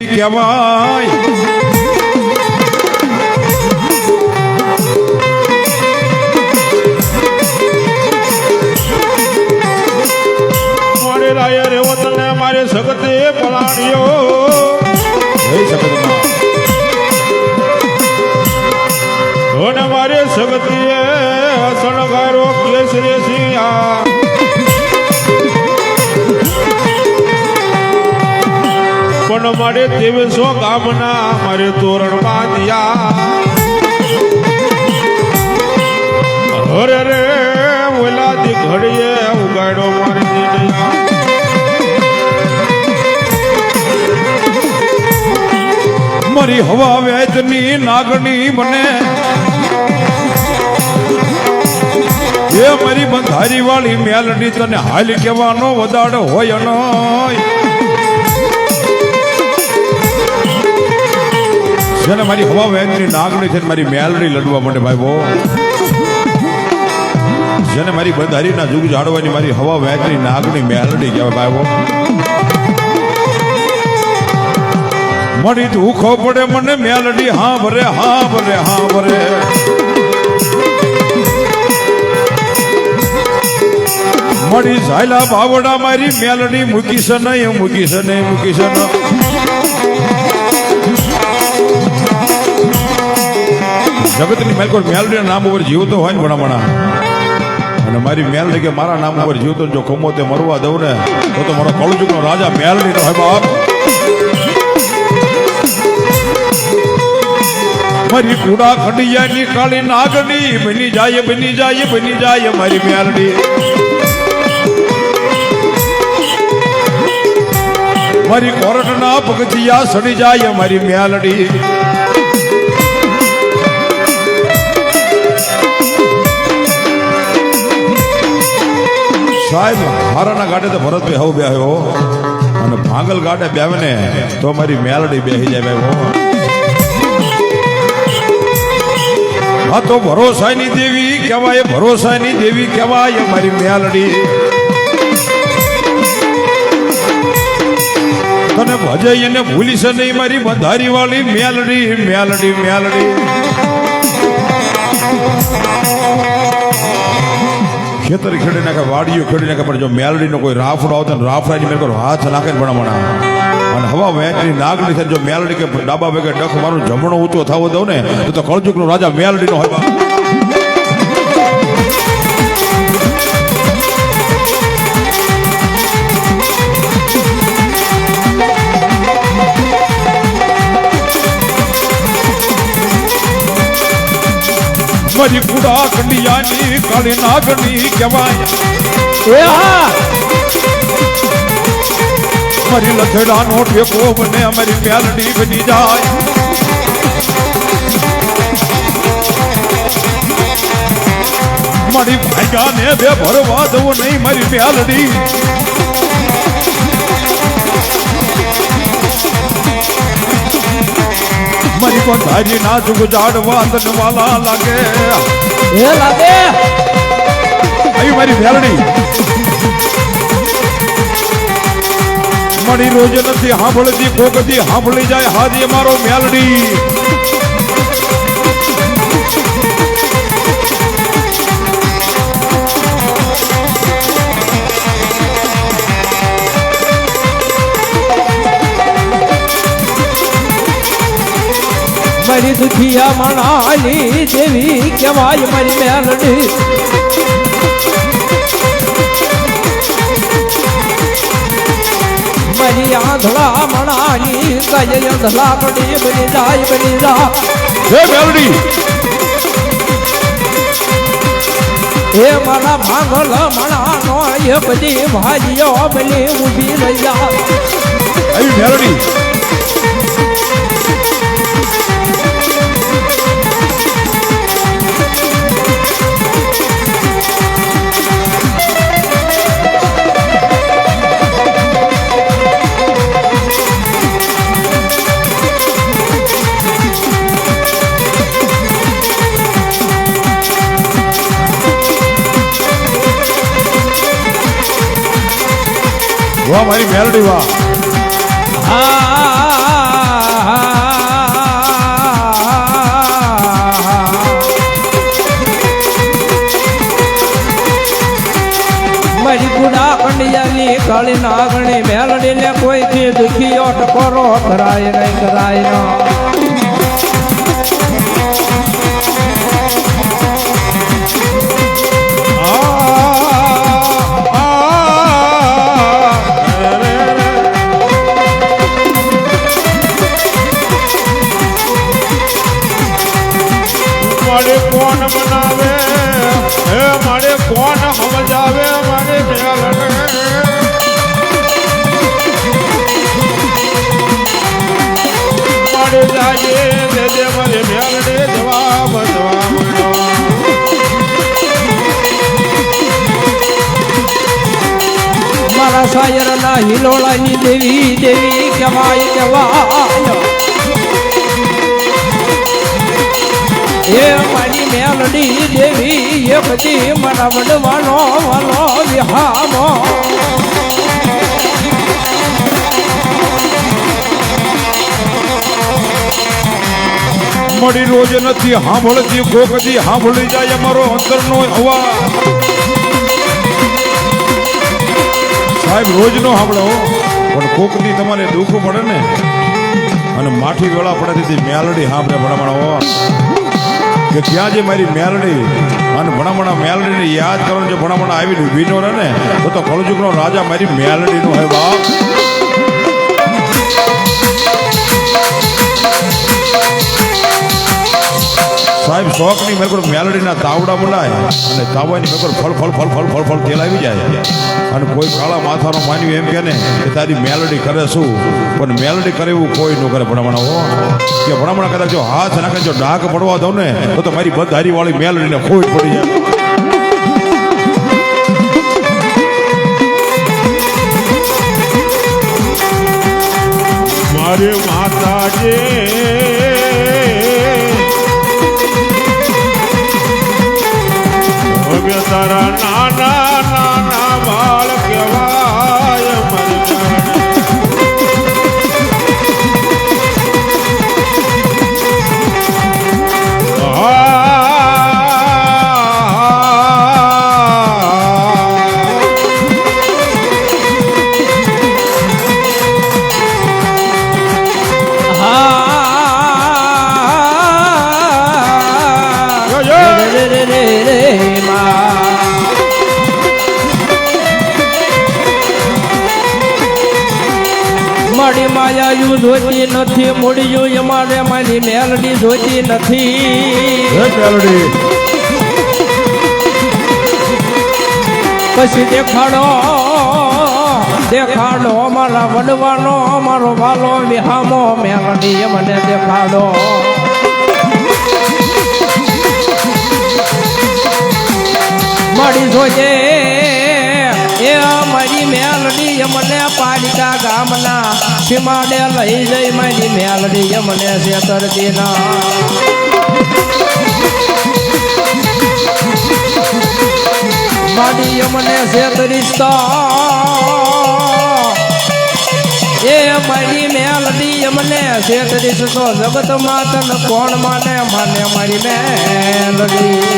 કહેવાય મારે રાયર એવો તને મારે સગતે પલાણીઓ જય સગતમાં મારે તેવીસો ગામના, મારે તોરણ બાંધ્યા. અરે રે ઓલાથી ઘડીએ ઉગાડો મારી દીકરા મારી હવા વેચની નાગણી મને. એ મારી બંધારી વાળી મેલડી તને હાલ કહેવાનો વદાડ હોય નોય. જેને મારી હવા વેચની નાગણી છે મારી મેલડી લડવા માટે ભાઈ બો. જેને મારી બંધારીના જુગ જાડવાની મારી હવા વેચની નાગણી મેલડી કહેવાય ભાઈ બો. મળી દુખો પડે મને મેલડી, હા ભરે હા ભરે હા ભરે. મળી ઝાયલા ભાવડા મારી મેલડી મૂકીશ નહીં મૂકીશ નહીં મૂકીશ નહીં. જગતની મેલકો કોઈ નામ ઉપર જીવતો હોય ને ભણામણા. અને મારી મેલડી કે મારા નામ ઉપર જીવતો જો કમો તે મરવા દઉં ને, તો તો મારો કળજુગનો રાજા મેલડી નો હોય બાપ. મારી કુડા ખંડિયાની કાળી નાગડી, બની જાય બની જાય બની જાય મારી મેલડી. મારી કોરટના પગથિયા સડી જાય મારી મેલડી. સાહેબ હારાના ગાડે તો ભરત બેહો બેહ્યો. અને ભાંગલ ગાડે બેવે ને તો મારી મેલડી બેહી જાય હો, તો ભરોસાની દેવી કહેવાય, ભરોસાની દેવી કહેવાય મારી મેલડી. તને એને ભૂલી છે નહીં મારી બંધારી વાળી મેલડી મેલડી મેલડી. ખેતર ખેડી નાખે, વાડીઓ ખેડી નાખે, પણ જો મેલડીનો કોઈ રાફડો આવતો ને રાફડાની મેં હાથ નાખે પણ ભણામણા અને હવા વેચની નાગની થાય જો મેલડી કે ડાબા ભેગે ડખ મારું જમણો ઊંચો થવો દઉં ને, તો કળજુકનો રાજા મેલડીનો હોય. કંડિયાની કાળી નાગની કહેવાય. એ હા! મારી લથડાનો ઠેકો બને અમારી મેલડી બની જાય. મારી ભાગ્યાને બે ભરવા દઉં નહીં મારી મેલડી મારી બંધારી ના જુગ જાડવા તને વાલા લાગે. એ લાગે? આવી મારી મેલડી મારી રોજ નથી સાંભળતી કોકથી સાંભળી જાય હાજી મારો મેલડી. મારી દુખિયા મણાલી દેવી કહેવાય મારી મેલડી. મારી આંધળા મણાલી કય અંધળા પડી બની જાય બની જા. હે મેલડી! હે મારા ભાંગલ મણાનો એ બધી ભાજીઓ બની ઊભી રહી જા મેલડી! વાહ મારી મેલડી વાહ. મારી ગુડા કંડિયાની કાળી નાગણી મેલડીને કોઈથી દુખીઓ ટકોરો કરાય નહીં કરાય ન. મારા શાયર ના હિલોળાની દેવી દેવી કહેવાય કહેવાય. એ મારી મેલડી દેવી, એ બધી મારા વડવાનો વાલો વિહામો. મળી રોજ નથી સાંભળતી કોકથી સાંભળી જાય અમારો અંતરનો અવાજ. સાહેબ, રોજ નો સાંભળો પણ કોકથી તમારે દુઃખ પડે ને? અને માઠી વેળા પડે તેથી મેલડી સાંભળે ભણામણો કે ક્યાં જે મારી મેલડી? અને ભણામણા મેલડીને યાદ કરવાનું જો ભણામણા આવીને વિનો રહે ને, તો તો કળજુગનો રાજા મારી મેલડીનો હે બાપ. સાહેબ, શોખની મેં કોઈ મેલડીના તાવડા બોલાય અને તાવાની મેં ફળ ફળ ફળ ફળ ફળ ફળ તેલ આવી જાય. અને કોઈ કાળા માથાનો માન્યું એમ કે ને કે તારી મેલડી કરે શું? પણ મેલડી કરે એવું કોઈ ન કરે ભણામણા હો. કે ભણામણા કદાચ જો હાથ નાખે, જો ડાક પડવા દઉં ને, તો તો મારી બધારી વાળી મેલડીને ખોટ પડી જાય. મારી માયાયું જોતી નથી મૂળિયું અમારે મારી મેલડી જોતી નથી. પછી દેખાડો દેખાડો મારા વડવાનો મારો વાલો વિહામો મેલડી મને દેખાડો. જોજે મારી મેલડી મને પાલિકા ગામના, સીમાડે લઈ જઈ મારી મેલડી મને છેતરતીના મારી મને છેતરીસ્તા એ મારી મેલડી મને છેતરીસ તો જગત માતન કોણ માને? માને મારી મેલડી.